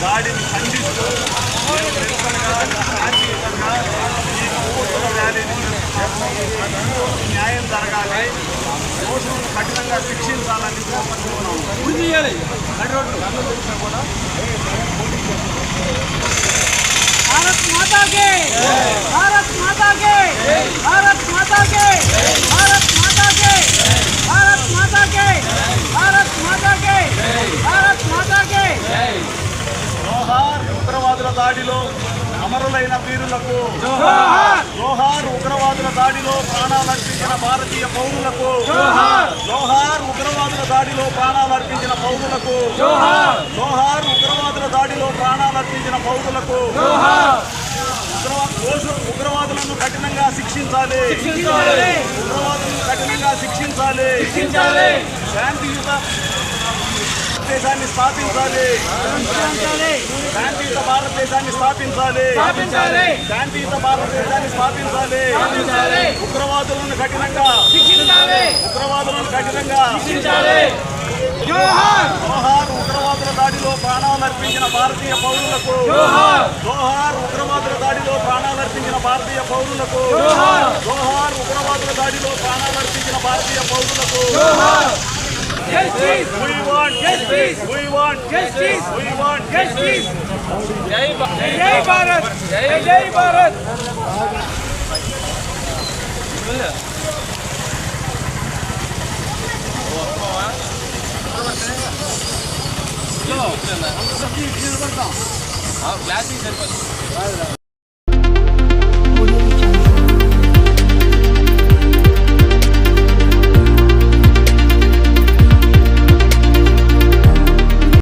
దాడిని ఖండిస్తూ ఈ ప్రభుత్వ ర్యాలీని న్యాయం జరగాలి. దోషులను కఠినంగా శిక్షించాలని కోరుకుంటున్నాము కూడా భారత్ మాతాకే భారత్ మాతాకే జోహార్ ఉగ్రవాదుల దాడిలో అమరులైన వీరులకు జోహార్! ఉగ్రవాదుల దాడిలో ప్రాణాలు అర్పించిన భారతీయ పౌరులకు జోహార్! ఉగ్రవాదుల దాడిలో ప్రాణాలు అర్పించిన పౌరులకు జోహార్! ఉగ్రవాదుల దాడిలో ప్రాణాలు అర్పించిన పౌరులకు ఉగ్రవాదులను కఠినంగా శిక్షించాలి. ఉగ్రవాదులను కఠినంగా శిక్షించాలి. శాంతియుత దేశాన్ని స్థాపించాలి శాంతియుత భారతదేశాన్ని స్థాపించాలి స్థాపించాలి. శాంతియుత భారతదేశాన్ని స్థాపించాలి స్థాపించాలి. ఉగ్రవాదులను కఠినంగా శిక్షించాలి ఉగ్రవాదులను కఠినంగా శిక్షించాలి జోహార్ జోహార్ ఉగ్రవాదుల దాడిలో ప్రాణాలు అర్పించిన భారతీయ పౌరులకు జోహార్. జోహార్ ఉగ్రవాదుల దాడిలో ప్రాణాలు అర్పించిన భారతీయ పౌరులకు జోహార్. జోహార్ ఉగ్రవాదుల దాడిలో ప్రాణాలు అర్పించిన భారతీయ పౌరులకు జోహార్ justice We want Justice. We want Justice. We want justice జై భారత్ జై జై భారత్ గ్లాస్ సరిపోతుంది